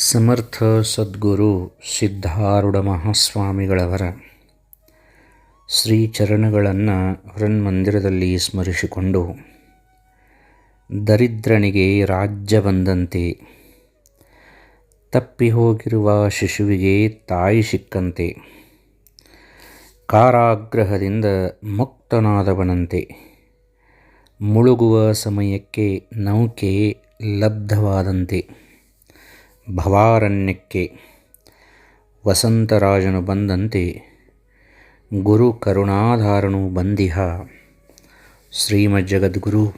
ಸಮರ್ಥ ಸದ್ಗುರು ಸಿದ್ಧಾರೂಢ ಮಹಾಸ್ವಾಮಿಗಳವರ ಶ್ರೀಚರಣಗಳನ್ನು ಹೃನ್ಮಂದಿರದಲ್ಲಿ ಸ್ಮರಿಸಿಕೊಂಡು ದರಿದ್ರನಿಗೆ ರಾಜ್ಯ ಬಂದಂತೆ ತಪ್ಪಿ ಹೋಗಿರುವ ಶಿಶುವಿಗೆ ತಾಯಿ ಸಿಕ್ಕಂತೆ ಕಾರಾಗ್ರಹದಿಂದ ಮುಕ್ತನಾದವನಂತೆ ಮುಳುಗುವ ಸಮಯಕ್ಕೆ ನೌಕೆ ಲಬ್ಧವಾದಂತೆ. ಭವಾರಣ್ಯಕ್ಕೆ ವಸಂತರಾಜನು ಬಂದಂತೆ ಗುರು ಕರುಣಾಧಾರನು ಬಂದಿಹ. ಶ್ರೀಮಜ್ಜಗದ್ಗುರು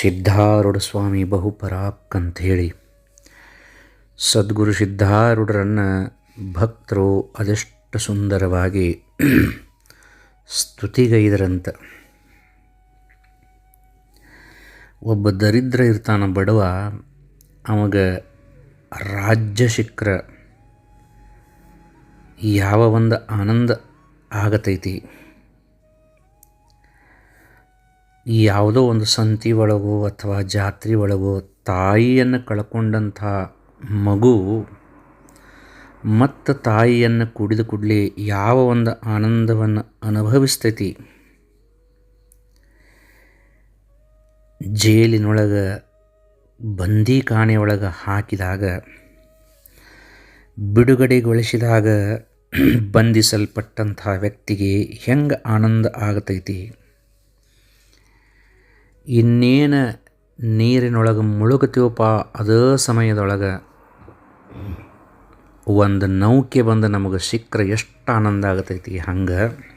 ಸಿದ್ಧಾರೂಢ ಸ್ವಾಮಿ ಬಹುಪರಾಕ್ ಅಂಥೇಳಿ ಸದ್ಗುರು ಸಿದ್ಧಾರೂಢರನ್ನು ಭಕ್ತರು ಅದೆಷ್ಟು ಸುಂದರವಾಗಿ ಸ್ತುತಿಗೈದರಂತ. ಒಬ್ಬ ದರಿದ್ರ ಇರ್ತಾನ ಬಡವ, ಅವಾಗ ರಾಜ್ಯ ಸಿಕ್ಕರೆ ಯಾವ ಒಂದು ಆನಂದ ಆಗತೈತಿ? ಯಾವುದೋ ಒಂದು ಸಂತಿ ಒಳಗೋ ಅಥವಾ ಜಾತ್ರೆ ಒಳಗೋ ತಾಯಿಯನ್ನು ಕಳ್ಕೊಂಡಂಥ ಮಗು ಮತ್ತು ತಾಯಿಯನ್ನು ಕುಡಿದು ಕೂಡಲೇ ಯಾವ ಒಂದು ಆನಂದವನ್ನು ಅನುಭವಿಸ್ತೈತಿ? ಜೈಲಿನೊಳಗೆ ಬಂದಿ ಒಳಗೆ ಹಾಕಿದಾಗ, ಬಿಡುಗಡೆಗೊಳಿಸಿದಾಗ ಬಂಧಿಸಲ್ಪಟ್ಟಂಥ ವ್ಯಕ್ತಿಗೆ ಹೆಂಗೆ ಆನಂದ ಆಗತೈತಿ? ಇನ್ನೇನು ನೀರಿನೊಳಗೆ ಮುಳುಗುತ್ತೀವಪ್ಪ ಅದೇ ಸಮಯದೊಳಗೆ ಒಂದು ನೌಕೆ ಬಂದು ನಮಗೆ ಸಿಕ್ಕರೆ ಎಷ್ಟು ಆನಂದ ಆಗತೈತಿ ಹಂಗೆ.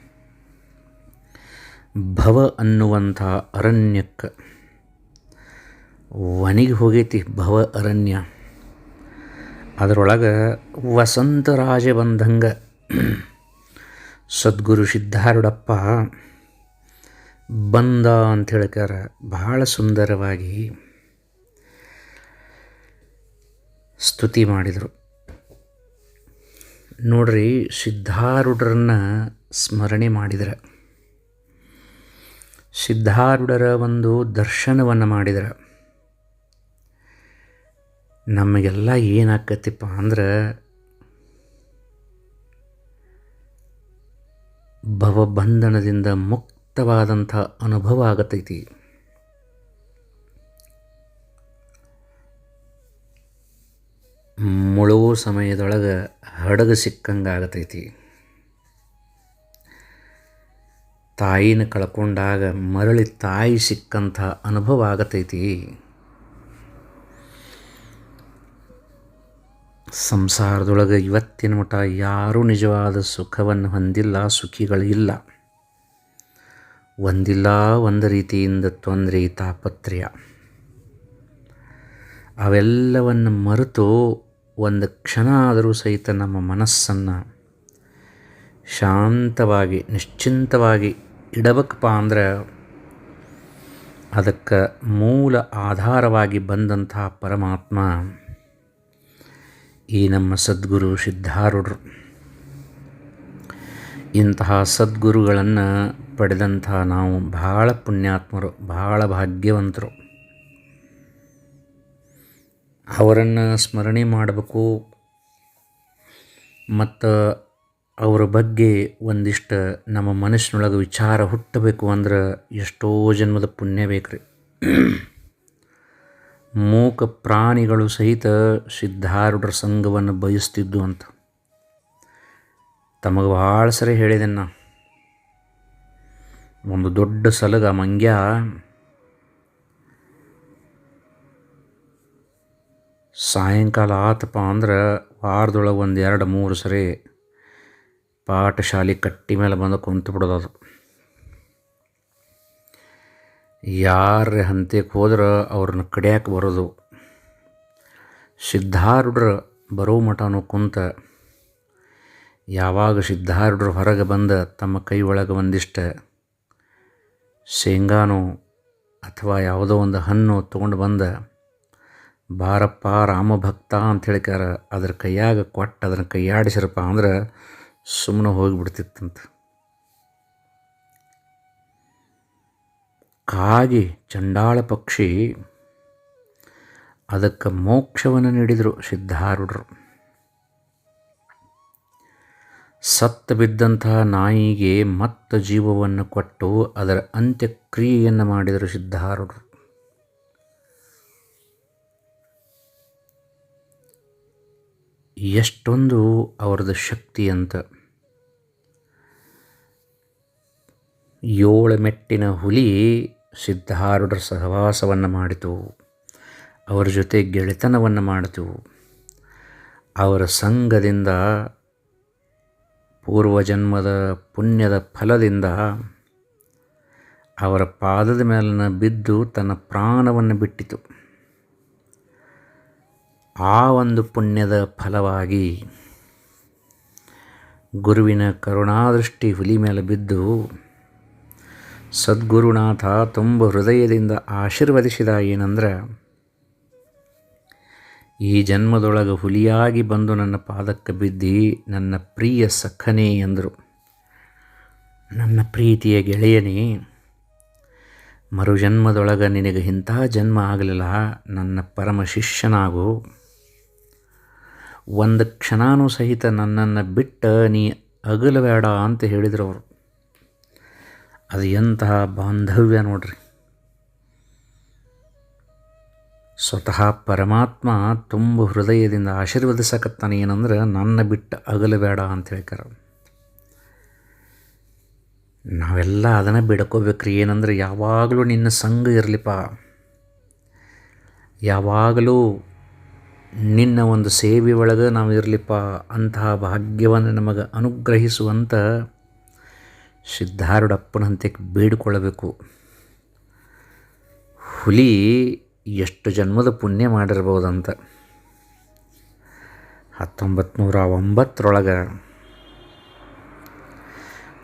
ಭವ ಅನ್ನುವಂಥ ಅರಣ್ಯಕ್ಕೆ ಒಣಗಿ ಹೋಗೈತಿ ಭವ ಅರಣ್ಯ. ಅದರೊಳಗೆ ವಸಂತರಾಜ ಬಂದಂಗೆ ಸದ್ಗುರು ಸಿದ್ಧಾರೂಢಪ್ಪ ಬಂದ ಅಂತ ಹೇಳ್ಕಾರ ಬಹಳ ಸುಂದರವಾಗಿ ಸ್ತುತಿ ಮಾಡಿದರು. ನೋಡ್ರಿ ಸಿದ್ಧಾರೂಢರನ್ನ ಸ್ಮರಣೆ ಮಾಡಿದರೆ. ಸಿದ್ಧಾರೂಢರ ಒಂದು ದರ್ಶನವನ್ನು ಮಾಡಿದ್ರೆ. ನಮಗೆಲ್ಲ ಏನಾಕತಿಪ್ಪ ಅಂದ್ರೆ ಭವಬಂಧನದಿಂದ ಮುಕ್ತವಾದಂಥ ಅನುಭವ ಆಗತೈತಿ. ಮುಳುವು ಸಮಯದೊಳಗೆ ಹಡಗು ಸಿಕ್ಕಂಗೆ ಆಗತೈತಿ. ತಾಯಿನ ಕಳ್ಕೊಂಡಾಗ ಮರಳಿ ತಾಯಿ ಸಿಕ್ಕಂಥ ಅನುಭವ ಆಗತೈತಿ. ಸಂಸಾರದೊಳಗೆ ಇವತ್ತಿನ ಮಟ್ಟ ಯಾರೂ ನಿಜವಾದ ಸುಖವನ್ನು ಹೊಂದಿಲ್ಲ ಸುಖಿಗಳಿಲ್ಲ ಒಂದಿಲ್ಲ, ಒಂದು ರೀತಿಯಿಂದ ತೊಂದರೆ, ತಾಪತ್ರಯ. ಅವೆಲ್ಲವನ್ನು ಮರೆತು ಒಂದು ಕ್ಷಣ ಆದರೂ ಸಹಿತ ನಮ್ಮ ಮನಸ್ಸನ್ನು ಶಾಂತವಾಗಿ, ನಿಶ್ಚಿಂತವಾಗಿ ಇಡಬೇಕಪ್ಪ ಅಂದರೆ ಅದಕ್ಕೆ ಮೂಲ ಆಧಾರವಾಗಿ ಬಂದಂತಹ ಪರಮಾತ್ಮ ಈ ನಮ್ಮ ಸದ್ಗುರು ಸಿದ್ಧಾರೂಢರು. ಇಂತಹ ಸದ್ಗುರುಗಳನ್ನು ಪಡೆದಂತಹ ನಾವು ಬಹಳ ಪುಣ್ಯಾತ್ಮರು, ಬಹಳ ಭಾಗ್ಯವಂತರು. ಅವರನ್ನು ಸ್ಮರಣೆ ಮಾಡಬೇಕು. ಮತ್ತು ಅವರ ಬಗ್ಗೆ ಒಂದಿಷ್ಟು ನಮ್ಮ ಮನಸ್ಸಿನೊಳಗೆ ವಿಚಾರ ಹುಟ್ಟಬೇಕು ಅಂದ್ರೆ ಎಷ್ಟೋ ಜನ್ಮದ ಪುಣ್ಯ ಬೇಕು ರೀ ಮೂಕ ಪ್ರಾಣಿಗಳು ಸಹಿತ ಸಿದ್ಧಾರೂಢರ ಸಂಘವನ್ನು ಬಯಸ್ತಿದ್ದು ಅಂತ. ತಮಗೆ ಭಾಳ ಸರಿ ಹೇಳಿದೆ ಒಂದು ದೊಡ್ಡ ಸಲಗ ಮಂಗ್ಯ, ಸಾಯಂಕಾಲ ಆತಪ್ಪ ಅಂದ್ರೆ ವಾರದೊಳಗೆ ಒಂದು ಎರಡು ಮೂರು ಸರಿ ಪಾಠಶಾಲೆ ಕಟ್ಟಿ ಮೇಲೆ ಬಂದು ಕುಂತು ಬಿಡೋದು ಯಾರ ಹಂತಕ್ಕೆ ಹೋದ್ರೆ ಅವ್ರನ್ನ ಕಡಿಯಾಕೆ ಬರೋದು. ಸಿದ್ಧಾರೂಢರು ಬರೋ ಮಠನೂ ಕುಂತ ಯಾವಾಗ ಸಿದ್ಧಾರೂಢರು ಹೊರಗೆ ಬಂದ ತಮ್ಮ ಕೈ ಒಳಗೆ ಒಂದಿಷ್ಟು ಶೇಂಗಾನೋ ಅಥವಾ ಯಾವುದೋ ಒಂದು ಹಣ್ಣು ತೊಗೊಂಡು ಬಂದ, ಬಾರಪ್ಪ ರಾಮಭಕ್ತ ಅಂತ ಹೇಳಿಕಾರ ಅದ್ರ ಕೈಯಾಗ ಕೊಟ್ಟು, ಅದನ್ನು ಕೈಯಾಡಿಸಿರಪ್ಪ ಅಂದ್ರೆ ಸುಮ್ಮನೆ ಹೋಗಿಬಿಡ್ತಿತ್ತಂತ. ಕಾಗಿ ಚಂಡಾಳ ಪಕ್ಷಿ ಅದಕ್ಕೆ ಮೋಕ್ಷವನ್ನು ನೀಡಿದರು ಸಿದ್ಧಾರೂಢರು. ಸತ್ತ ಬಿದ್ದಂತಹ ನಾಯಿಗೆ ಮತ್ತ ಜೀವವನ್ನು ಕೊಟ್ಟು ಅದರ ಅಂತ್ಯಕ್ರಿಯೆಯನ್ನು ಮಾಡಿದರು ಸಿದ್ಧಾರೂಢರು. ಎಷ್ಟೊಂದು ಅವರದ ಶಕ್ತಿ ಅಂತ. ಏಳು ಮೆಟ್ಟಿನ ಹುಲಿ ಸಿದ್ಧಾರೂಢರ ಸಹವಾಸವನ್ನು ಮಾಡಿತು. ಅವರ ಜೊತೆ ಗೆಳೆತನವನ್ನು ಮಾಡಿತು. ಅವರ ಸಂಘದಿಂದ, ಪೂರ್ವಜನ್ಮದ ಪುಣ್ಯದ ಫಲದಿಂದ ಅವರ ಪಾದದ ಮೇಲಿನ ಬಿದ್ದು ತನ್ನ ಪ್ರಾಣವನ್ನು ಬಿಟ್ಟಿತು. ಆ ಒಂದು ಪುಣ್ಯದ ಫಲವಾಗಿ ಗುರುವಿನ ಕರುಣಾದೃಷ್ಟಿ ಹುಲಿ ಮೇಲೆ ಬಿದ್ದು ಸದ್ಗುರುನಾಥ ತುಂಬ ಹೃದಯದಿಂದ ಆಶೀರ್ವದಿಸಿದ ಏನಂದ್ರೆ, ಈ ಜನ್ಮದೊಳಗೆ ಹುಲಿಯಾಗಿ ಬಂದು ನನ್ನ ಪಾದಕ್ಕೆ ಬಿದ್ದಿ ನನ್ನ ಪ್ರಿಯ ಸಖನೇ ಎಂದರು. ನನ್ನ ಪ್ರೀತಿಯ ಗೆಳೆಯನೇ, ಮರುಜನ್ಮದೊಳಗೆ ನಿನಗೆ ಇಂಥ ಜನ್ಮ ಆಗಲಿಲ್ಲ, ನನ್ನ ಪರಮ ಶಿಷ್ಯನಾಗು. ಒಂದು ಕ್ಷಣಾನು ಸಹಿತ ನನ್ನನ್ನು ಬಿಟ್ಟ ನೀ ಅಗಲಬೇಡ ಅಂತ ಹೇಳಿದರು ಅವರು. ಅದು ಎಂತಹ ಬಾಂಧವ್ಯ ನೋಡ್ರಿ. ಸ್ವತಃ ಪರಮಾತ್ಮ ತುಂಬ ಹೃದಯದಿಂದ ಆಶೀರ್ವದಿಸಕತ್ತಾನೆ ಏನಂದ್ರೆ, ನನ್ನ ಬಿಟ್ಟು ಅಗಲಬೇಡ ಅಂತ ಹೇಳ್ಕಾರ ನಾವೆಲ್ಲ ಅದನ್ನು ಬಿಡ್ಕೋಬೇಕ್ರಿ. ಏನಂದ್ರೆ, ಯಾವಾಗಲೂ ನಿನ್ನ ಸಂಘ ಇರಲಿಪ್ಪ. ಯಾವಾಗಲೂ ನಿನ್ನ ಒಂದು ಸೇವೆ ಒಳಗೆ ನಾವು ಇರಲಿಪ್ಪ ಅಂತಹ ಭಾಗ್ಯವನ್ನು ನಮಗೆ ಅನುಗ್ರಹಿಸುವಂಥ ಸಿದ್ಧಾರೂಢಪ್ಪನಂತೆ ಬೇಡಿಕೊಳ್ಳಬೇಕು. ಹುಲಿ ಎಷ್ಟು ಜನ್ಮದ ಪುಣ್ಯ ಮಾಡಿರ್ಬೋದಂತ. ಹತ್ತೊಂಬತ್ತು ನೂರ ಒಂಬತ್ತರೊಳಗೆ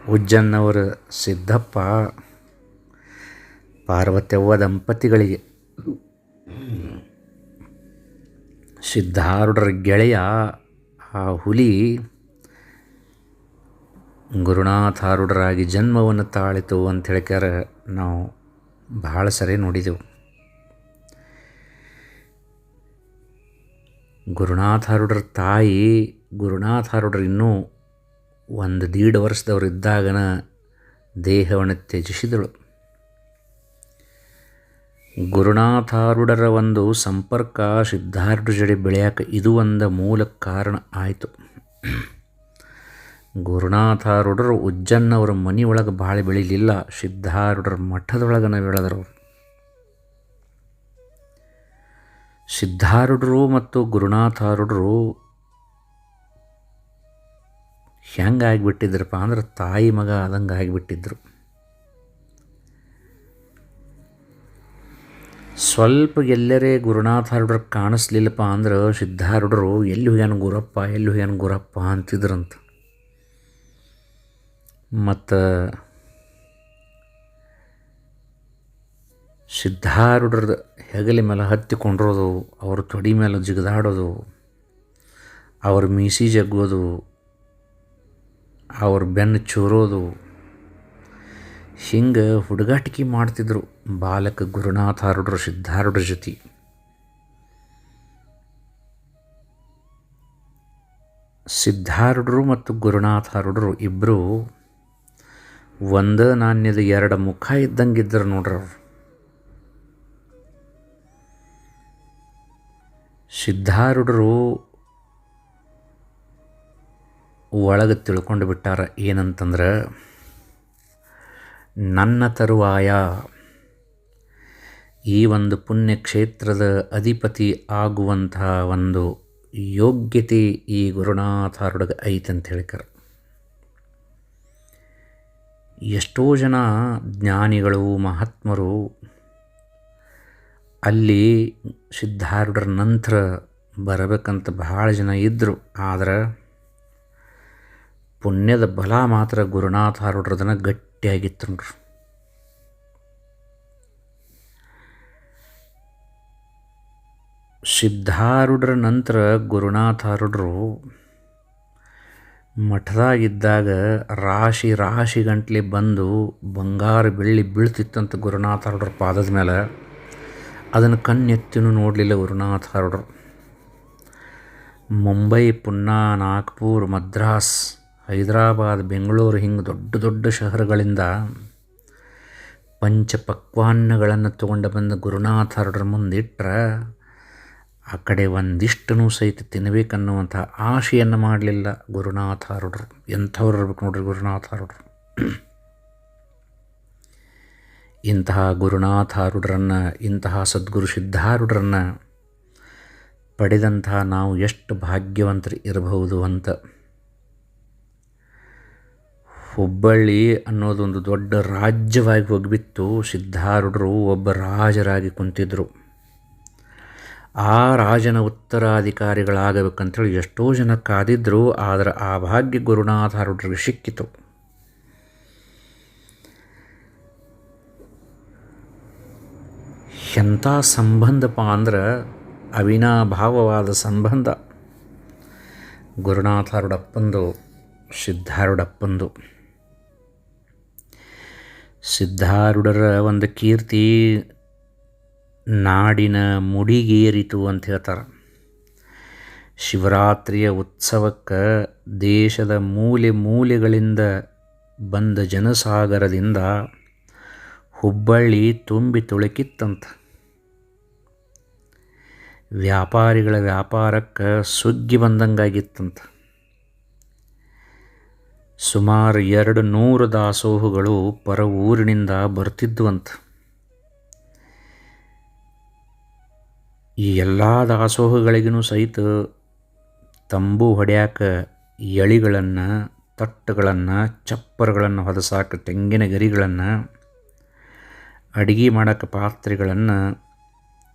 ಉಜ್ಜನ್ನವರ ಸಿದ್ದಪ್ಪ ಪಾರ್ವತ್ಯವ್ವ ದಂಪತಿಗಳಿಗೆ ಸಿದ್ಧಾರೂಢರ ಗೆಳೆಯ ಆ ಹುಲಿ ಗುರುನಾಥಾರೂಢರಾಗಿ ಜನ್ಮವನ್ನು ತಾಳಿತು ಅಂತ ಹೇಳ್ಕ್ಯಾರ ನಾವು ಭಾಳ ಸರಿ ನೋಡಿದೆವು. ಗುರುನಾಥಾರೂಢರ ತಾಯಿ ಗುರುನಾಥಾರೂಢರು ಇನ್ನೂ ಒಂದು ದೀಡ್ ವರ್ಷದವ್ರು ಇದ್ದಾಗನ ದೇಹವನ್ನು ತ್ಯಜಿಸಿದಳು. ಗುರುನಾಥಾರೂಢರ ಒಂದು ಸಂಪರ್ಕ ಸಿದ್ಧಾರ್ಢ ಜಡೆ ಬೆಳೆಯಕ್ಕೆ ಇದು ಒಂದು ಮೂಲ ಕಾರಣ ಆಯಿತು. ಗುರುನಾಥಾರೂಢರು ಉಜ್ಜನ್ನವರ ಮನೆಯೊಳಗೆ ಭಾಳ ಬೆಳೀಲಿಲ್ಲ, ಸಿದ್ಧಾರೂಢರ ಮಠದೊಳಗನ ಬೆಳೆದರು ಸಿದ್ಧಾರೂಢರು ಮತ್ತು ಗುರುನಾಥಾರೂಢರು ಹೆಂಗೆ ಆಗಿಬಿಟ್ಟಿದ್ರಪ್ಪ ಅಂದ್ರೆ ತಾಯಿ ಮಗ ಆದಂಗೆ ಆಗಿಬಿಟ್ಟಿದ್ರು. ಸ್ವಲ್ಪ ಎಲ್ಲರೇ ಗುರುನಾಥಾರೂಢರು ಕಾಣಿಸ್ಲಿಲ್ಲಪ್ಪ ಅಂದ್ರೆ ಸಿದ್ಧಾರೂಢರು ಎಲ್ಲಿ ಹೋಗ್ಯಾನ ಗುರಪ್ಪ, ಎಲ್ಲಿ ಹೋಗ್ಯಾನ ಗುರಪ್ಪ ಅಂತಿದ್ರಂತ. ಮತ್ತು ಸಿದ್ಧಾರೂಢರದ ಹೆಗಲಿ ಮೇಲೆ ಹತ್ತಿಕೊಂಡಿರೋದು, ಅವ್ರ ತೊಡಿ ಮೇಲೆ ಜಿಗಿದಾಡೋದು, ಅವ್ರ ಮೀಸಿ ಜಗ್ಗೋದು, ಅವ್ರ ಬೆನ್ನು ಚೂರೋದು. ಹಿಂಗೆ ಹುಡುಗಾಟಿಕೆ ಮಾಡ್ತಿದ್ರು ಬಾಲಕ ಗುರುನಾಥಾರೂಢರು ಸಿದ್ಧಾರೂಢರ ಜೊತೆ. ಸಿದ್ಧಾರೂಢರು ಮತ್ತು ಗುರುನಾಥಾರೂಢರು ಇಬ್ಬರು ಒಂದು ನಾಣ್ಯದ ಎರಡು ಮುಖ ಇದ್ದಂಗಿದ್ದರು ನೋಡ್ರಿ ಅವರು. ಸಿದ್ಧಾರೂಢರು ಒಳಗೆ ತಿಳ್ಕೊಂಡು ಬಿಟ್ಟಾರ ಏನಂತಂದ್ರೆ, ನನ್ನ ತರುವಾಯ ಈ ಒಂದು ಪುಣ್ಯಕ್ಷೇತ್ರದ ಅಧಿಪತಿ ಆಗುವಂತಹ ಒಂದು ಯೋಗ್ಯತೆ ಈ ಗುರುನಾಥಾರುಡಗ ಐತೆ ಅಂತ ಹೇಳ್ಕಾರ. ಎಷ್ಟೋ ಜನ ಜ್ಞಾನಿಗಳು, ಮಹಾತ್ಮರು ಅಲ್ಲಿ ಸಿದ್ಧಾರೂಢರ ನಂತರ ಬರಬೇಕಂತ ಬಹಳ ಜನ ಇದ್ದರು ಆದರೆ ಪುಣ್ಯದ ಬಲ ಮಾತ್ರ ಗುರುನಾಥಾರೂಢರದನ ಗಟ್ಟಿಯಾಗಿತ್ತು ನೋಡ್ರಿ. ಸಿದ್ಧಾರೂಢರ ನಂತರ ಗುರುನಾಥಾರೂಢರು ಮಠದಾಗಿದ್ದಾಗ ರಾಶಿ ರಾಶಿ ಗಂಟ್ಲೆ ಬಂದು ಬಂಗಾರ ಬೆಳ್ಳಿ ಬೀಳ್ತಿತ್ತಂತ ಗುರುನಾಥಾರೂಢರ ಪಾದದ ಮೇಲೆ ಅದನ್ನು ಕಣ್ಣೆತ್ತಿನೂ ನೋಡಲಿಲ್ಲ ಗುರುನಾಥ ಹರಡ್ರು. ಮುಂಬೈ, ಪುನ್ನಾ, ನಾಗ್ಪುರ್, ಮದ್ರಾಸ್, ಹೈದರಾಬಾದ್, ಬೆಂಗಳೂರು ಹಿಂಗೆ ದೊಡ್ಡ ದೊಡ್ಡ ಶಹರಗಳಿಂದ ಪಂಚಪಕ್ವಾನ್ನಗಳನ್ನು ತೊಗೊಂಡು ಬಂದು ಗುರುನಾಥ ಹರಡ್ರ ಮುಂದಿಟ್ರೆ ಆ ಕಡೆ ಒಂದಿಷ್ಟನ್ನು ಸಹಿತ ತಿನ್ನಬೇಕನ್ನುವಂಥ ಆಶೆಯನ್ನು ಮಾಡಲಿಲ್ಲ ಗುರುನಾಥ ಹರಡ್ರು. ಎಂಥವ್ರು ಇರ್ಬೇಕು ನೋಡ್ರಿ ಗುರುನಾಥ ಹರಡ್ರು. ಇಂತಹ ಗುರುನಾಥ ಹರಡ್ರನ್ನು, ಇಂತಹ ಸದ್ಗುರು ಸಿದ್ಧಾರೂಢರನ್ನು ಪಡೆದಂತಹ ನಾವು ಎಷ್ಟು ಭಾಗ್ಯವಂತರು ಇರಬಹುದು ಅಂತ. ಹುಬ್ಬಳ್ಳಿ ಅನ್ನೋದೊಂದು ದೊಡ್ಡ ರಾಜ್ಯವಾಗಿ ಹೋಗಿಬಿತ್ತು ಸಿದ್ಧಾರುಡ್ರು ಒಬ್ಬ ರಾಜರಾಗಿ ಕುಂತಿದ್ದರು ಆ ರಾಜನ ಉತ್ತರಾಧಿಕಾರಿಗಳಾಗಬೇಕಂತೇಳಿ ಎಷ್ಟೋ ಜನ ಕಾದಿದ್ರು, ಆದರೆ ಆ ಭಾಗ್ಯ ಗುರುನಾಥಾರೂಢರಿಗೆ ಸಿಕ್ಕಿತು. ಎಂಥ ಸಂಬಂಧಪ್ಪ ಅಂದ್ರೆ ಅವಿನಾಭಾವವಾದ ಸಂಬಂಧ. ಗುರುನಾಥಾರುಡಪ್ಪಂದು ಸಿದ್ಧಾರುಡಪ್ಪಂದು. ಸಿದ್ಧಾರುಡರ ಒಂದು ಕೀರ್ತಿ ನಾಡಿನ ಮುಡಿಗೇರಿತು ಅಂತ ಹೇಳ್ತಾರೆ. ಶಿವರಾತ್ರಿಯ ಉತ್ಸವಕ್ಕೆ ದೇಶದ ಮೂಲೆ ಮೂಲೆಗಳಿಂದ ಬಂದ ಜನಸಾಗರದಿಂದ ಹುಬ್ಬಳ್ಳಿ ತುಂಬಿ ತುಳುಕಿತ್ತಂತ. ವ್ಯಾಪಾರಿಗಳ ವ್ಯಾಪಾರಕ್ಕೆ ಸುಗ್ಗಿ ಬಂದಂಗಾಗಿತ್ತಂತ. ಸುಮಾರು ಎರಡು ನೂರು ದಾಸೋಹಗಳು ಪರ ಊರಿನಿಂದ ಬರ್ತಿದ್ವಂತ ಈ ಎಲ್ಲ ದಾಸೋಹಗಳಿಗೂ ಸಹಿತ ತಂಬು ಹೊಡ್ಯಾಕ ಎಳಿಗಳನ್ನು, ತಟ್ಟುಗಳನ್ನು, ಚಪ್ಪರಗಳನ್ನು ಹೊದಸಾಕ, ತೆಂಗಿನ ಗರಿಗಳನ್ನು, ಅಡಿಗೆ ಮಾಡೋಕ್ಕೆ ಪಾತ್ರೆಗಳನ್ನು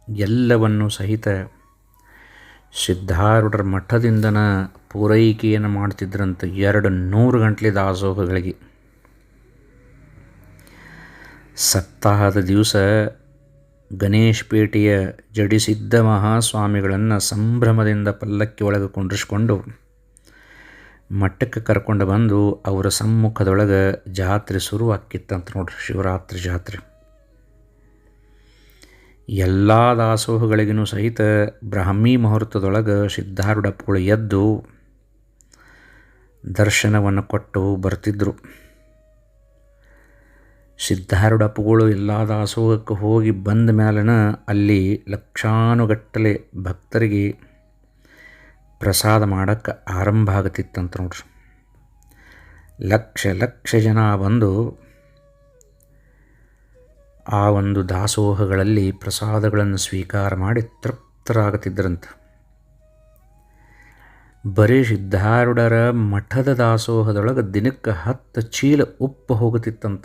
ಎಲ್ಲವನ್ನು ಸಹಿತ ಸಿದ್ಧಾರೂಢರ ಮಠದಿಂದನ ಪೂರೈಕೆಯನ್ನು ಮಾಡ್ತಿದ್ರಂತ ಎರಡು ನೂರು ಗಂಟಲೆ ದಾಸೋಹಗಳಿಗೆ. ಸಪ್ತಾಹದ ದಿವಸ ಗಣೇಶ್ ಪೇಟೆಯ ಜಡಿಸಿದ್ದ ಮಹಾಸ್ವಾಮಿಗಳನ್ನು ಸಂಭ್ರಮದಿಂದ ಪಲ್ಲಕ್ಕಿ ಒಳಗೆ ಕುಂಡ್ರಿಸ್ಕೊಂಡು ಮಠಕ್ಕೆ ಕರ್ಕೊಂಡು ಬಂದು ಅವರ ಸಮ್ಮುಖದೊಳಗೆ ಜಾತ್ರೆ ಶುರುವಾಕಿತ್ತಂತ ನೋಡ್ರಿ, ಶಿವರಾತ್ರಿ ಜಾತ್ರೆ. ಎಲ್ಲ ದಾಸೋಹಗಳಿಗೂ ಸಹಿತ ಬ್ರಾಹ್ಮಿ ಮುಹೂರ್ತದೊಳಗೆ ಸಿದ್ಧಾರೂಢಪ್ಪಗಳು ಎದ್ದು ದರ್ಶನವನ್ನು ಕೊಟ್ಟು ಬರ್ತಿದ್ದರು ಸಿದ್ಧಾರೂಢಪ್ಪಗಳು ಎಲ್ಲ ದಾಸೋಹಕ್ಕೆ ಹೋಗಿ ಬಂದ ಮೇಲನ ಅಲ್ಲಿ ಲಕ್ಷಾನುಗಟ್ಟಲೆ ಭಕ್ತರಿಗೆ ಪ್ರಸಾದ ಮಾಡೋಕ್ಕೆ ಆರಂಭ ಆಗತ್ತಿತ್ತಂತ ನೋಡ್ರಿ. ಲಕ್ಷ ಲಕ್ಷ ಜನ ಬಂದು ಆ ಒಂದು ದಾಸೋಹಗಳಲ್ಲಿ ಪ್ರಸಾದಗಳನ್ನು ಸ್ವೀಕಾರ ಮಾಡಿ ತೃಪ್ತರಾಗುತ್ತಿದ್ದರಂತ ಬರೀ ಸಿದ್ಧಾರೂಢರ ಮಠದ ದಾಸೋಹದೊಳಗೆ ದಿನಕ್ಕೆ ಹತ್ತು ಚೀಲ ಉಪ್ಪು ಹೋಗುತ್ತಿತ್ತಂತ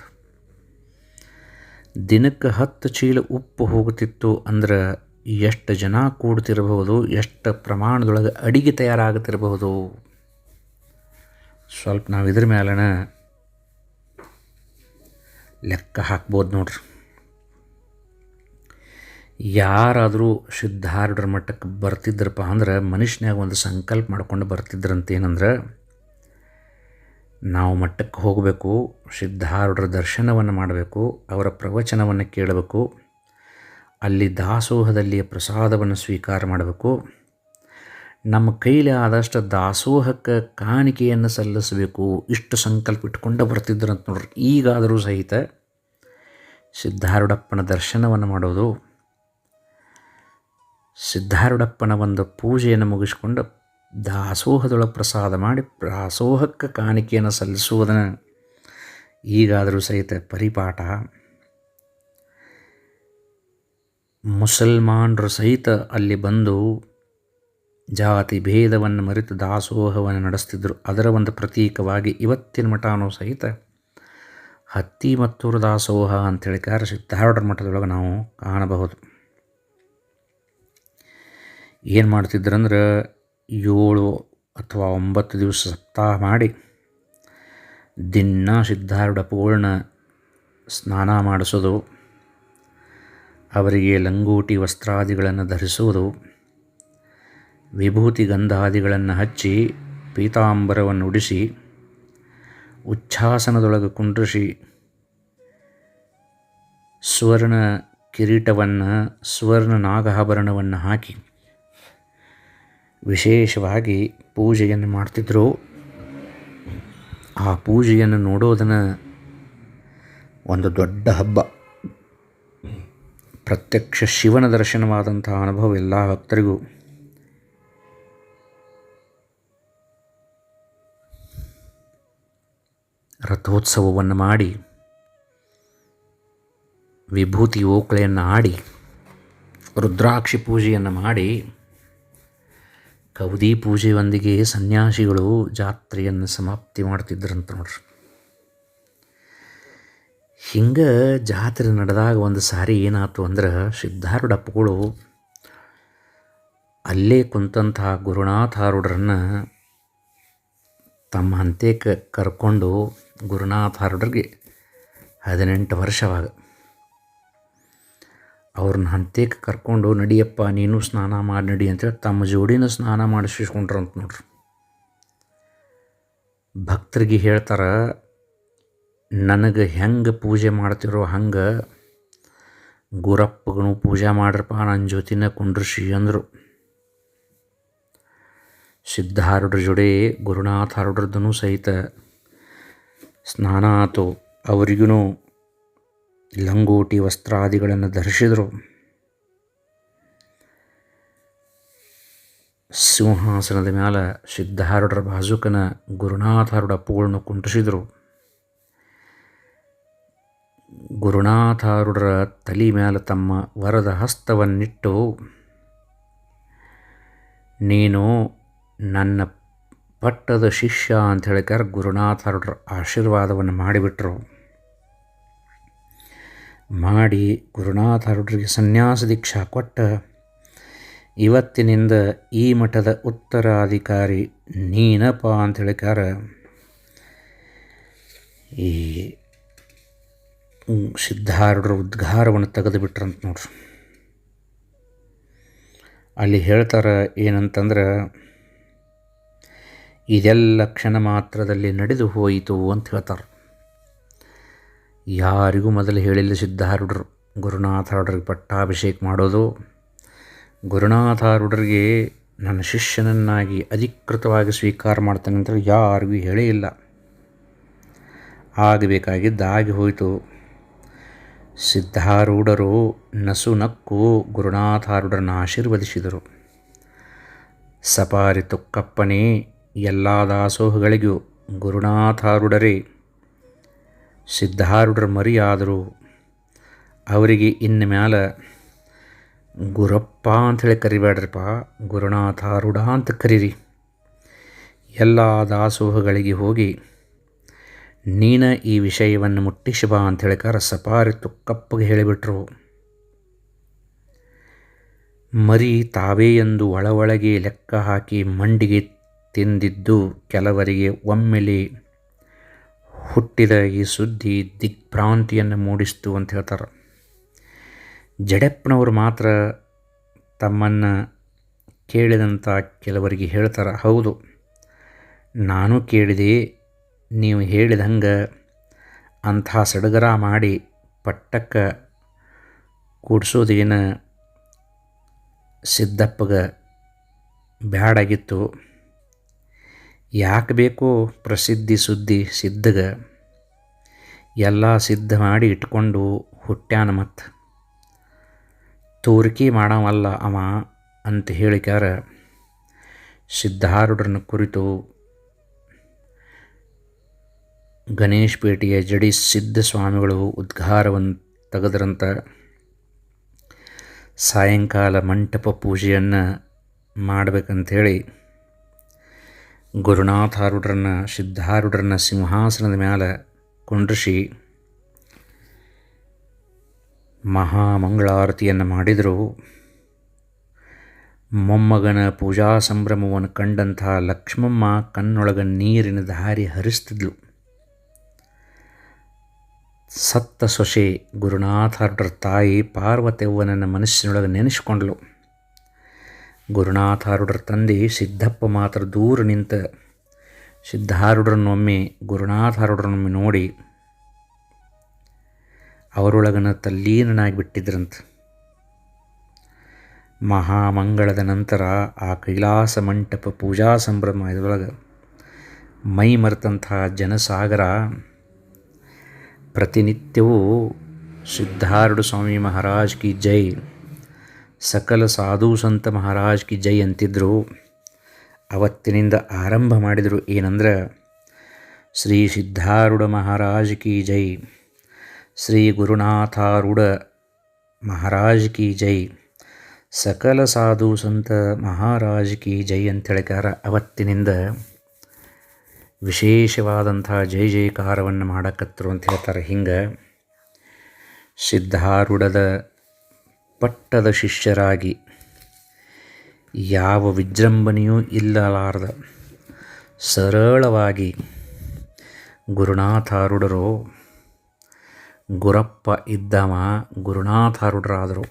ದಿನಕ್ಕೆ ಹತ್ತು ಚೀಲ ಉಪ್ಪು ಹೋಗುತ್ತಿತ್ತು ಅಂದ್ರೆ ಎಷ್ಟು ಜನ ಕೂಡ್ತಿರಬಹುದು, ಎಷ್ಟು ಪ್ರಮಾಣದೊಳಗೆ ಅಡಿಗೆ ತಯಾರಾಗುತ್ತಿರಬಹುದು? ಸ್ವಲ್ಪ ನಾವು ಇದ್ರ ಮೇಲನ ಲೆಕ್ಕ ಹಾಕ್ಬೋದು ನೋಡ್ರಿ. ಯಾರಾದರೂ ಸಿದ್ಧಾರ್ಢರ ಮಟ್ಟಕ್ಕೆ ಬರ್ತಿದ್ರಪ್ಪ ಅಂದ್ರೆ ಮನುಷ್ಯನಾಗ ಒಂದು ಸಂಕಲ್ಪ ಮಾಡ್ಕೊಂಡು ಬರ್ತಿದ್ರಂತ ಏನಂದ್ರೆ ನಾವು ಮಟ್ಟಕ್ಕೆ ಹೋಗಬೇಕು, ಸಿದ್ಧಾರೂಢರ ದರ್ಶನವನ್ನು ಮಾಡಬೇಕು, ಅವರ ಪ್ರವಚನವನ್ನು ಕೇಳಬೇಕು, ಅಲ್ಲಿ ದಾಸೋಹದಲ್ಲಿಯ ಪ್ರಸಾದವನ್ನು ಸ್ವೀಕಾರ ಮಾಡಬೇಕು. ನಮ್ಮ ಕೈಲಿ ಆದಷ್ಟು ದಾಸೋಹಕ್ಕೆ ಕಾಣಿಕೆಯನ್ನು ಸಲ್ಲಿಸಬೇಕು. ಇಷ್ಟು ಸಂಕಲ್ಪ ಇಟ್ಕೊಂಡು ಬರ್ತಿದ್ರು ಅಂತ ನೋಡ್ರಿ, ಈಗಾದರೂ ಸಹಿತ ಸಿದ್ಧಾರೂಢಪ್ಪನ ದರ್ಶನವನ್ನು ಮಾಡೋದು, ಸಿದ್ಧಾರೂಢಪ್ಪನ ಒಂದು ಪೂಜೆಯನ್ನು ಮುಗಿಸ್ಕೊಂಡು ದಾಸೋಹದೊಳಗೆ ಪ್ರಸಾದ ಮಾಡಿ ದಾಸೋಹಕ್ಕೆ ಕಾಣಿಕೆಯನ್ನು ಸಲ್ಲಿಸುವುದನ್ನು ಈಗಾದರೂ ಸಹಿತ ಪರಿಪಾಠ. ಮುಸಲ್ಮಾನರು ಸಹಿತ ಅಲ್ಲಿ ಬಂದು ಜಾತಿ ಭೇದವನ್ನು ಮರೆತು ದಾಸೋಹವನ್ನು ನಡೆಸ್ತಿದ್ದರು ಅದರ ಒಂದು ಪ್ರತೀಕವಾಗಿ ಇವತ್ತಿನ ಮಠನೂ ಸಹಿತ ಹತ್ತಿ ಮತ್ತೂರು ದಾಸೋಹ ಅಂತೇಳಿ ಕಾರ್ಯ ಧಾರವಾಡ ಮಠದೊಳಗೆ ನಾವು ಕಾಣಬಹುದು. ಏನು ಮಾಡ್ತಿದ್ರಂದ್ರೆ ಏಳು ಅಥವಾ ಒಂಬತ್ತು ದಿವಸ ಸಪ್ತಾಹ ಮಾಡಿ ದಿನ ಪೂರ್ಣ ಸ್ನಾನ ಮಾಡಿಸೋದು, ಅವರಿಗೆ ಲಂಗೋಟಿ ವಸ್ತ್ರಾದಿಗಳನ್ನು ಧರಿಸುವುದು, ವಿಭೂತಿ ಗಂಧಾದಿಗಳನ್ನು ಹಚ್ಚಿ ಪೀತಾಂಬರವನ್ನು ಉಡಿಸಿ ಉಚ್ಛಾಸನದೊಳಗೆ ಕುಂಡ್ರಿಸಿ ಸುವರ್ಣ ಕಿರೀಟವನ್ನು, ಸುವರ್ಣ ನಾಗಾಭರಣವನ್ನು ಹಾಕಿ ವಿಶೇಷವಾಗಿ ಪೂಜೆಯನ್ನು ಮಾಡ್ತಿದ್ದರು ಆ ಪೂಜೆಯನ್ನು ನೋಡೋದನ್ನು ಒಂದು ದೊಡ್ಡ ಹಬ್ಬ. ಪ್ರತ್ಯಕ್ಷ ಶಿವನ ದರ್ಶನವಾದಂಥ ಅನುಭವ ಎಲ್ಲ ಭಕ್ತರಿಗೂ. ರಥೋತ್ಸವವನ್ನು ಮಾಡಿ, ವಿಭೂತಿ ಓಕಳೆಯನ್ನು ಆಡಿ, ರುದ್ರಾಕ್ಷಿ ಪೂಜೆಯನ್ನು ಮಾಡಿ ಕೌದಿ ಪೂಜೆಯೊಂದಿಗೆ ಸನ್ಯಾಸಿಗಳು ಜಾತ್ರೆಯನ್ನು ಸಮಾಪ್ತಿ ಮಾಡ್ತಿದ್ರಂತ ನೋಡ್ರಿ. ಹಿಂಗೆ ಜಾತ್ರೆ ನಡೆದಾಗ ಒಂದು ಸಾರಿ ಏನಾಯ್ತು ಅಂದ್ರೆ ಸಿದ್ಧಾರೂಢಪ್ಪಗಳು ಅಲ್ಲೇ ಕುಂತಹ ಗುರುನಾಥಾರೂಢರನ್ನು ತಮ್ಮ ಅಂತ್ಯಕ್ಕೆ ಕರ್ಕೊಂಡು ಗುರುನಾಥಾರೂಢರಿಗೆ ಹದಿನೆಂಟು ವರ್ಷವಾಗ ಅವ್ರನ್ನ ಹಂತೇಕ ಕರ್ಕೊಂಡು ನಡಿಯಪ್ಪ, ನೀನು ಸ್ನಾನ ಮಾಡಿ ನಡಿ ಅಂತೇಳಿ ತಮ್ಮ ಜೋಡಿನ ಸ್ನಾನ ಮಾಡಿಸ್ಕೊಂಡ್ರಂತ ನೋಡ್ರಿ. ಭಕ್ತರಿಗೆ ಹೇಳ್ತಾರೆ, ನನಗೆ ಹೆಂಗೆ ಪೂಜೆ ಮಾಡ್ತಿರೋ ಹಂಗೆ ಗುರಪ್ಪಗನು ಪೂಜೆ ಮಾಡ್ರಪ್ಪ ನನ್ನ ಜೊತಿನ ಕುಂಡ್ರಿಸಿ ಅಂದರು. ಸಿದ್ಧಾರುಡ್ರ ಜೋಡಿ ಗುರುನಾಥಾರೂಢರದೂ ಸಹಿತ ಸ್ನಾನ ಆತು. ಅವರಿಗೂ ಲಂಗೋಟಿ ವಸ್ತ್ರಾದಿಗಳನ್ನು ಧರಿಸಿದರು. ಸಿಂಹಾಸನದ ಮ್ಯಾಲ ಸಿದ್ಧಾರೂಢರ ಬಾಜುಕನ ಗುರುನಾಥಾರೂಢ ಅಪ್ಪುಗಳನ್ನು ಕುಂಟಿಸಿದರು ಗುರುನಾಥಾರುಡರ ತಲೆ ಮ್ಯಾಲ ತಮ್ಮ ವರದ ಹಸ್ತವನ್ನಿಟ್ಟು, ನೀನು ನನ್ನ ಪಟ್ಟದ ಶಿಷ್ಯ ಅಂತ ಹೇಳಿಕಾರ ಗುರುನಾಥಾರುಡರ ಆಶೀರ್ವಾದವನ್ನು ಮಾಡಿಬಿಟ್ರು. ಮಾಡಿ ಗುರುನಾಥಾರೂಢರಿಗೆ ಸನ್ಯಾಸ ದೀಕ್ಷಾ ಕೊಟ್ಟ ಇವತ್ತಿನಿಂದ ಈ ಮಠದ ಉತ್ತರಾಧಿಕಾರಿ ನೀನಪ್ಪ ಅಂತ ಹೇಳಿಕಾರ ಈ ಸಿದ್ಧಾರೂಢರ ಉದ್ಘಾರವನ್ನು ತೆಗೆದು ಬಿಟ್ರಂತ ನೋಡ್ರಿ. ಅಲ್ಲಿ ಹೇಳ್ತಾರೆ ಏನಂತಂದ್ರೆ, ಇದೆಲ್ಲ ಕ್ಷಣ ಮಾತ್ರದಲ್ಲಿ ನಡೆದು ಹೋಯಿತು ಅಂತ ಹೇಳ್ತಾರೆ. ಯಾರಿಗೂ ಮೊದಲು ಹೇಳಿಲ್ಲ ಸಿದ್ಧಾರೂಢರು ಗುರುನಾಥಾರೂಢರಿಗೆ ಪಟ್ಟಾಭಿಷೇಕ ಮಾಡೋದು. ಗುರುನಾಥಾರೂಢರಿಗೆ ನನ್ನ ಶಿಷ್ಯನನ್ನಾಗಿ ಅಧಿಕೃತವಾಗಿ ಸ್ವೀಕಾರ ಮಾಡ್ತಾನೆ ಅಂತ ಯಾರಿಗೂ ಹೇಳೇ ಇಲ್ಲ. ಆಗಬೇಕಾಗಿದ್ದಾಗಿ ಹೋಯಿತು. ಸಿದ್ಧಾರೂಢರು ನಸು ನಕ್ಕು ಗುರುನಾಥಾರೂಢರನ್ನು ಆಶೀರ್ವದಿಸಿದರು. ಸಪಾರಿ ತುಕ್ಕಪ್ಪನೇ, ಎಲ್ಲ ದಾಸೋಹಗಳಿಗೂ ಗುರುನಾಥಾರೂಢರೇ ಸಿದ್ಧಾರೂಢರ ಮರಿಯಾದರು ಅವರಿಗೆ ಇನ್ನು ಮ್ಯಾಲ ಗುರಪ್ಪ ಅಂಥೇಳಿ ಕರಿಬೇಡ್ರಪ್ಪ, ಗುರುನಾಥಾರೂಢ ಅಂತ ಕರೀರಿ. ಎಲ್ಲ ದಾಸೋಹಗಳಿಗೆ ಹೋಗಿ, ನೀನ ಈ ವಿಷಯವನ್ನು ಮುಟ್ಟಿಸಿ ಬಾ ಅಂತ ಹೇಳಿಕಾರ ಸಪಾರಿ ತುಕ್ಕಪ್ಪಗೆ ಹೇಳಿಬಿಟ್ರು. ಮರಿ ತಾವೇ ಎಂದು ಒಳ ಒಳಗೆ ಲೆಕ್ಕ ಹಾಕಿ ಮಂಡಿಗೆ ತಿಂದಿದ್ದು ಕೆಲವರಿಗೆ ಒಮ್ಮೆಲೆ ಹುಟ್ಟಿದ ಈ ಸುದ್ದಿ ದಿಗ್ಭ್ರಾಂತಿಯನ್ನು ಮೂಡಿಸ್ತು ಅಂತ ಹೇಳ್ತಾರೆ. ಜಡೆಪ್ಪನವರು ಮಾತ್ರ ತಮ್ಮನ್ನು ಕೇಳಿದಂಥ ಕೆಲವರಿಗೆ ಹೇಳ್ತಾರೆ, ಹೌದು, ನಾನು ಕೇಳಿದೆ, ನೀವು ಹೇಳಿದಂಗೆ ಅಂಥ ಸಡಗರ ಮಾಡಿ ಪಟ್ಟಕ್ಕೆ ಕೂಡಿಸೋದೇನು ಸಿದ್ದಪ್ಪಗೆ ಬ್ಯಾಡಾಗಿತ್ತು. ಯಾಕೆ ಬೇಕೋ ಪ್ರಸಿದ್ಧಿ ಸುದ್ದಿ ಸಿದ್ಧಗ? ಎಲ್ಲ ಸಿದ್ಧ ಮಾಡಿ ಇಟ್ಕೊಂಡು ಹುಟ್ಟ್ಯಾನ ಮತ್ತು ತೋರಿಕೆ ಮಾಡವಲ್ಲ ಅವ ಅಂತ ಹೇಳಿಕಾರ ಸಿದ್ಧಾರೂಢರನ್ನು ಕುರಿತು ಗಣೇಶ್ ಪೇಟೆಯ ಜಡಿ ಸಿದ್ಧ ಸ್ವಾಮಿಗಳು ಉದ್ಘಾರವನ್ನು ತೆಗೆದ್ರಂತ ಸಾಯಂಕಾಲ ಮಂಟಪ ಪೂಜೆಯನ್ನು ಮಾಡಬೇಕಂಥೇಳಿ ಗುರುನಾಥಾರೂಢರನ್ನ ಸಿದ್ಧಾರುಡ್ರನ್ನ ಸಿಂಹಾಸನದ ಮ್ಯಾಲೆ ಕುಂಡ್ರಿಸಿ ಮಹಾಮಂಗಳಾರತಿಯನ್ನು ಮಾಡಿದರು. ಮೊಮ್ಮಗನ ಪೂಜಾ ಸಂಭ್ರಮವನ್ನು ಕಂಡಂಥ ಲಕ್ಷ್ಮಮ್ಮ ಕಣ್ಣೊಳಗ ನೀರಿನ ದಾರಿ ಹರಿಸ್ತಿದ್ಲು. ಸತ್ತ ಸೊಸೆ ಗುರುನಾಥಾರೂಢರ ತಾಯಿ ಪಾರ್ವತವ್ವನನ್ನು ಮನಸ್ಸಿನೊಳಗೆ ನೆನೆಸಿಕೊಂಡಳು. ಗುರುನಾಥಾರೂಢರ ತಂದೆ ಸಿದ್ದಪ್ಪ ಮಾತ್ರ ದೂರ ನಿಂತ ಸಿದ್ಧಾರುಡ್ರನ್ನೊಮ್ಮೆ ಗುರುನಾಥಾರುಡ್ರನ್ನೊಮ್ಮೆ ನೋಡಿ ಅವರೊಳಗನ ತಲ್ಲೀನನಾಗಿ ಬಿಟ್ಟಿದ್ರಂತ. ಮಹಾಮಂಗಳದ ನಂತರ ಆ ಕೈಲಾಸ ಮಂಟಪ ಪೂಜಾ ಸಂಭ್ರಮ ಇದರೊಳಗೆ ಮೈ ಮರೆತಂತಹ ಜನಸಾಗರ ಪ್ರತಿನಿತ್ಯವೂ ಸಿದ್ಧಾರುಡ ಸ್ವಾಮಿ ಮಹಾರಾಜ್ ಕಿ ಜೈ. ಸಕಲ ಸಾಧು ಸಂತ ಮಹಾರಾಜ್ ಕಿ ಜೈ ಅಂತಿದ್ರು. ಅವತ್ತಿನಿಂದ ಆರಂಭ ಮಾಡಿದರು ಏನಂದ್ರೆ, ಶ್ರೀ ಸಿದ್ಧಾರೂಢ ಮಹಾರಾಜ್ ಕಿ ಜೈ, ಶ್ರೀ ಗುರುನಾಥಾರೂಢ ಮಹಾರಾಜ್ ಕಿ ಜೈ, ಸಕಲ ಸಾಧು ಸಂತ ಮಹಾರಾಜ್ ಕಿ ಜೈ ಅಂತ ಹೇಳಿಕಾರ ಅವತ್ತಿನಿಂದ ವಿಶೇಷವಾದಂಥ ಜೈ ಜೈಕಾರವನ್ನು ಮಾಡಕತ್ತರು ಅಂತ ಹೇಳ್ತಾರೆ ಹಿಂಗೆ. ಸಿದ್ಧಾರೂಢದ ಪಟ್ಟದ ಶಿಷ್ಯರಾಗಿ ಯಾವ ವಿಜೃಂಭಣೆಯೂ ಇಲ್ಲಲಾರದ ಸರಳವಾಗಿ ಗುರುನಾಥಾರೂಢರು, ಗುರಪ್ಪ ಇದ್ದವ ಗುರುನಾಥಾರೂಢರಾದರು.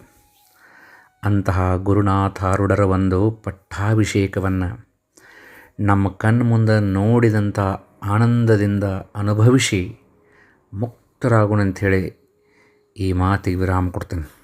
ಅಂತಹ ಗುರುನಾಥಾರುಡರ ಒಂದು ಪಟ್ಟಾಭಿಷೇಕವನ್ನು ನಮ್ಮ ಕಣ್ಣು ಮುಂದೆ ನೋಡಿದಂಥ ಆನಂದದಿಂದ ಅನುಭವಿಸಿ ಮುಕ್ತರಾಗೋಣ ಅಂಥೇಳಿ ಈ ಮಾತಿಗೆ ವಿರಾಮ ಕೊಡ್ತೇನೆ.